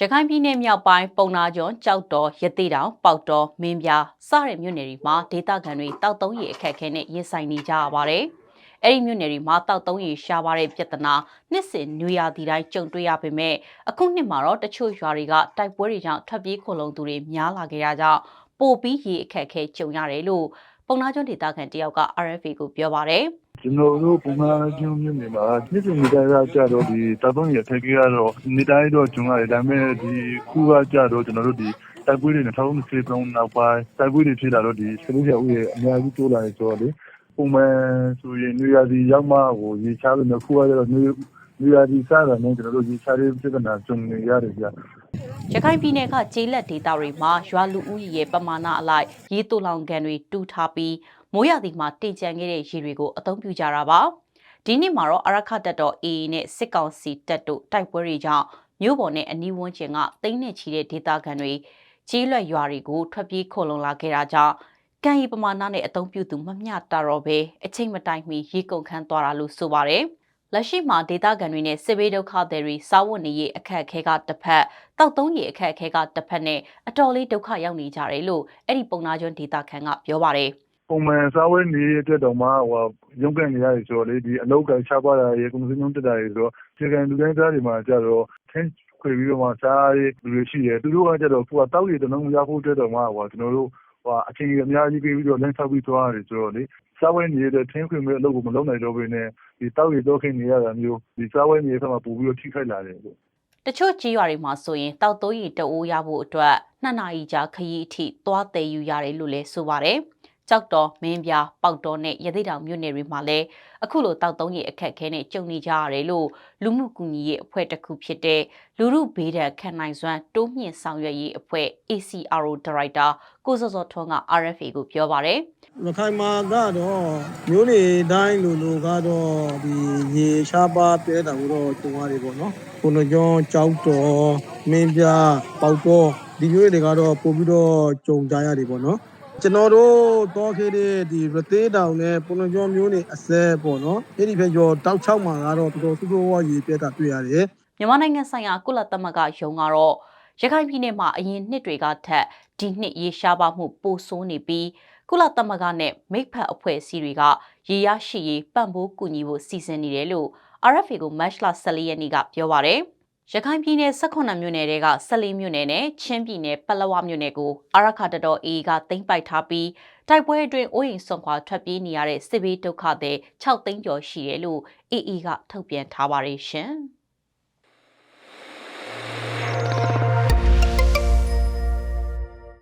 ရခိုင်ပြည်နယ်မြောက်ပိုင်းပုံနာကျွန်းကြောက်တော်ရသေးတောင်ပေါက်တော်မင်းပြားစတဲ့မြို့နယ်တွေမှာဒေသခံတွေတောက်သုံးရီအခက်အခဲနဲ့ရင်ဆိုင်နေကြရပါတယ်။အဲ့ဒီမြို့နယ်တွေမှာတောက်သုံးရီရှားပါတဲ့ပြဿနာနှစ်စဉ်နွေရာသီတိုင်းကြုံတွေ့ရပေမဲ့အခုနှစ်မှာတော့တချို့ရွာတွေကတိုက်ပွဲတွေကြောင့်ထွက်ပြေးခိုလုံသူတွေများလာခဲ့ရကြောင်းပိုပြီးရေအခက်အခဲကြုံရတယ်လို့ပုံနာကျွန်းဒေသခံတယောက်က RFA ကိုပြောပါတယ်။ ကျွန်တော်တို့ ပုံမှန်ကျုံမြို့နယ်မှာ နှစ်စဉ်နေတိုင်းကကြတော့ဒီတာသုံးရထက်ကြီးကတော့ နေတိုင်းတော့ကျုံရတယ် ဒါပေမဲ့ ဒီခုကကြတော့ ကျွန်တော်တို့ ဒီတိုက်ပွဲတွေ2023နောက်ပိုင်း တိုက်ပွဲတွေဖြစ်လာတော့ဒီစလူရဦးရဲ့အများကြီးတိုးလာတယ်ဆိုတော့လေ ပုံမှန်ဆိုရင်နေရာဒီရောက်မှဟိုရေချလို့ခုကကြတော့နေနေရာဒီစားတာနဲ့ ကျွန်တော်တို့ ရေချတဲ့ပြဿနာကျုံနေရတယ်ဗျ ရခိုင်ပြည်နယ်ကကျေးလက်ဒေသတွေမှာရွာလူဦးရေရဲ့ပမာဏအလိုက်ရေတူလောင်ကန်တွေတူထားပြီးမိုးရသည်မှာတင်ကြံခဲ့တဲ့ရေတွေကိုအသုံးပြုကြတာပါဒီနှစ်မှာတော့အရခတ်တပ်တော် AA နဲ့စစ်ကောင်စီတပ်တို့တိုက်ပွဲတွေကြောင့်မြို့ပေါ်နဲ့အနီးဝန်းကျင်ကတိမ့်နဲ့ချီတဲ့ဒေသခံတွေကျေးလက်ရွာတွေကိုထွက်ပြေးခိုလုံလာခဲ့တာကြောင့်ကံရီပမာဏနဲ့အသုံးပြုသူမမျှတာတော့ပဲအချိန်မတိုင်မီရေကုန်ခန်းသွားတာလို့ဆိုပါတယ် လက်ရှိမှာဒေသခံတွေနဲ့စစ်ဘေးဒုက္ခသည်တွေစားဝတ်နေရေးအခက်အခဲကတစ်ဖက်တောက်သုံးရေးအခက်အခဲကတစ်ဖက်နဲ့အတော်လေးဒုက္ခရောက်နေကြတယ်လို့အဲ့ဒီပုံနာကျွန်းဒေသခံကပြောပါတယ်ပုံမှန်စားဝဲနေတဲ့အတွက်တော့မှဟိုရုံးကန်နေရတယ်ဆိုတော့လေဒီအလောက်ကချပါတာရေကွန်စင်းတက်တာရေဆိုတော့ခြေကန်လူတိုင်းသားတွေမှာကြတော့ထင်းခွေပြီးတော့မှစားရလူတွေရှိတယ်သူတို့ကကြတော့ကိုကတောက်ရည်တလုံးမရဖို့အတွက်တော့မှဟိုကျွန်တော်တို့ဟို အချိန်ကြီးအများကြီးပြီးပြီးတော့လမ်းဆောက်ပြီးသွားရတယ်ဆိုတော့လေစားဝဲနေတဲ့ထင်းခွေမဲ့အလုပ်ကိုမလုပ်နိုင်တော့ဘဲနဲ့ဒီတောက်ရည်တော့ခင်နေရတာမျိုးဒီစားဝဲနေတဲ့ဘက်မှာပို့ပြီးတော့ထိခိုက်လာတယ်လို့တချို့ကြီးရွာတွေမှာဆိုရင်တောက်သုံးရီတအိုးရဖို့အတွက်နှစ်နာရီကြာခရီးအထိသွားတည်ယူရတယ်လို့လည်းဆိုပါတယ်။ ကြောက်တော်မင်းပြားပေါက်တော်နဲ့ရသေးတောင်မြို့နယ်တွေမှာလည်းအခုလိုတောက်သုံးရီအခက်အခဲနဲ့ကြုံနေကြရတယ်လို့လူမှုကူညီရေးအဖွဲ့တစ်ခုဖြစ်တဲ့လူမှုဘေးဒဏ်ခံနိုင်စွမ်းတိုးမြင့်ဆောင်ရွက်ရေးအဖွဲ့ ACRO ဒါရိုက်တာကိုစောစောထွန်းက RFA ကိုပြောပါတယ်။ရခိုင်မှာကတော့မျိုးနေတိုင်းလူလူကတော့ဒီရေရှားပါပြဲတာကိုတော့ကြုံရတယ်ပေါ့နော်။ကိုနကျောင်းကြောက်တော်မင်းပြပေါက်တော်ဒီမျိုးတွေကတော့ပို့ပြီးတော့ကြုံကြရတယ်ပေါ့နော်။ ကျွန်တော်တို့တော့ခဲ့တဲ့ဒီရသေးတောင်နဲ့ပုံနကျော်မျိုးနေအစဲပေါ့နော်။အဲ့ဒီဖက်ကျော်တောက်ချောက်မှာကတော့တော်တော်ဆိုးဆိုးဝါးရေပြဲတာတွေ့ရတယ်။မြန်မာနိုင်ငံဆိုင်ရာကုလသမဂ္ဂယုံကတော့ရခိုင်ပြည်နယ်မှာအရင်နှစ်တွေကထက်ဒီနှစ်ရေရှားပါမှုပိုဆိုးနေပြီးကုလသမဂ္ဂနဲ့မိဖက်အဖွဲ့အစည်းတွေကရေရရှိရေးပံ့ပိုးကူညီဖို့စီစဉ်နေတယ်လို့ RFA ကိုမတ်လ14ရက်နေ့ကပြောပါရယ် ရခိုင်ပြည်နယ်18မြို့နယ်တွေက14မြို့နယ်နဲ့ချင်းပြည်နယ်ပလက်ဝမြို့နယ်ကိုအာရခတတော် AA ကသိမ်းပိုက်ထားပြီးတိုက်ပွဲအတွင်းအိုးအိမ်ဆွန်ခွာထွက်ပြေးနေရတဲ့စစ်ဘေးဒုက္ခသည်6သိန်းကျော်ရှိတယ်လို့ AA ကထုတ်ပြန်ထားပါတယ်ရှင်။